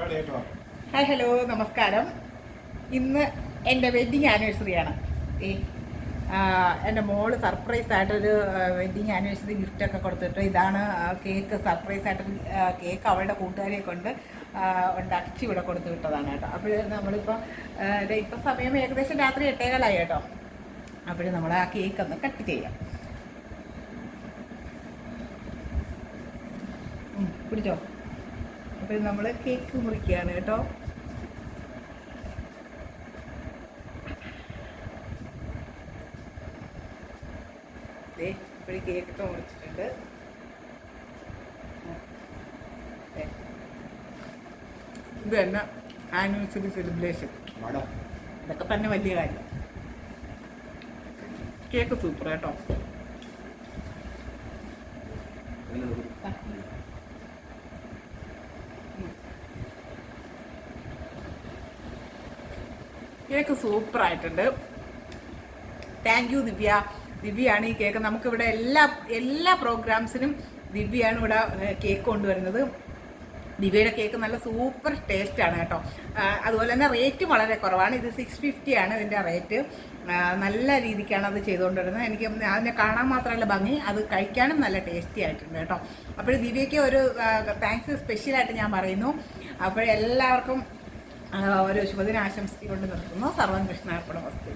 Hi hello നമസ്കാരം. ഇന്ന് എന്റെ വെഡ്ഡിങ് ആനിവേഴ്സറിയാണ് ഈ എന്റെ മോൾ സർപ്രൈസായിട്ടൊരു വെഡ്ഡിങ് ആനിവേഴ്സറി ഗിഫ്റ്റൊക്കെ കൊടുത്തിട്ട് ഇതാണ് കേക്ക് സർപ്രൈസായിട്ട് കേക്ക് അവളുടെ കൂട്ടുകാരെ കൊണ്ട് ഉണ്ടാക്കി ഇവിടെ കൊടുത്തു വിട്ടതാണ് കേട്ടോ. അപ്പോൾ നമ്മളിപ്പോൾ ഇപ്പോൾ സമയം ഏകദേശം രാത്രി എട്ടേകാലായി കേട്ടോ. അപ്പോൾ നമ്മൾ ആ കേക്ക് ഒന്ന് കട്ട് ചെയ്യാം. പിടിച്ചോ? അപ്പോൾ നമ്മൾ കേക്ക് മുറിക്കുകയാണ് കേട്ടോ. ദേ ഇപ്പോഴും കേക്കൊക്കെ മുറിച്ചിട്ടുണ്ട്. ഇത് തന്നെ ആനിവേഴ്സറി സെലിബ്രേഷൻ ഇതൊക്കെ തന്നെ വലിയ കാര്യം. കേക്ക് സൂപ്പർ കേട്ടോ. കേക്ക് സൂപ്പർ ആയിട്ടുണ്ട് താങ്ക് യു ദിവ്യ. ദിവ്യയാണ് ഈ കേക്ക്. നമുക്കിവിടെ എല്ലാ എല്ലാ പ്രോഗ്രാംസിനും ദിവ്യയാണ് ഇവിടെ കേക്ക് കൊണ്ടുവരുന്നത്. ദിവ്യയുടെ കേക്ക് നല്ല സൂപ്പർ ടേസ്റ്റ് ആണ് കേട്ടോ. അതുപോലെ തന്നെ റേറ്റ് വളരെ കുറവാണ്. ഇത് സിക്സ് ഫിഫ്റ്റി ആണ് ഇതിന്റെ റേറ്റ് നല്ല രീതിക്കാണ് അത് ചെയ്തുകൊണ്ടിരുന്നത്. എനിക്ക് അതിനെ കാണാൻ മാത്രമല്ല ഭംഗി അത് കഴിക്കാനും നല്ല ടേസ്റ്റി ആയിട്ടുണ്ട് കേട്ടോ. അപ്പോൾ ദിവ്യയ്ക്ക് ഒരു താങ്ക്സ് സ്പെഷ്യലായിട്ട് ഞാൻ പറയുന്നു. അപ്പോൾ എല്ലാവർക്കും ഒരു ശുഭദിനാശംസിക്കൊണ്ട് നിർത്തുന്നു. സർവം കൃഷ്ണാർപ്പണ വസ്തു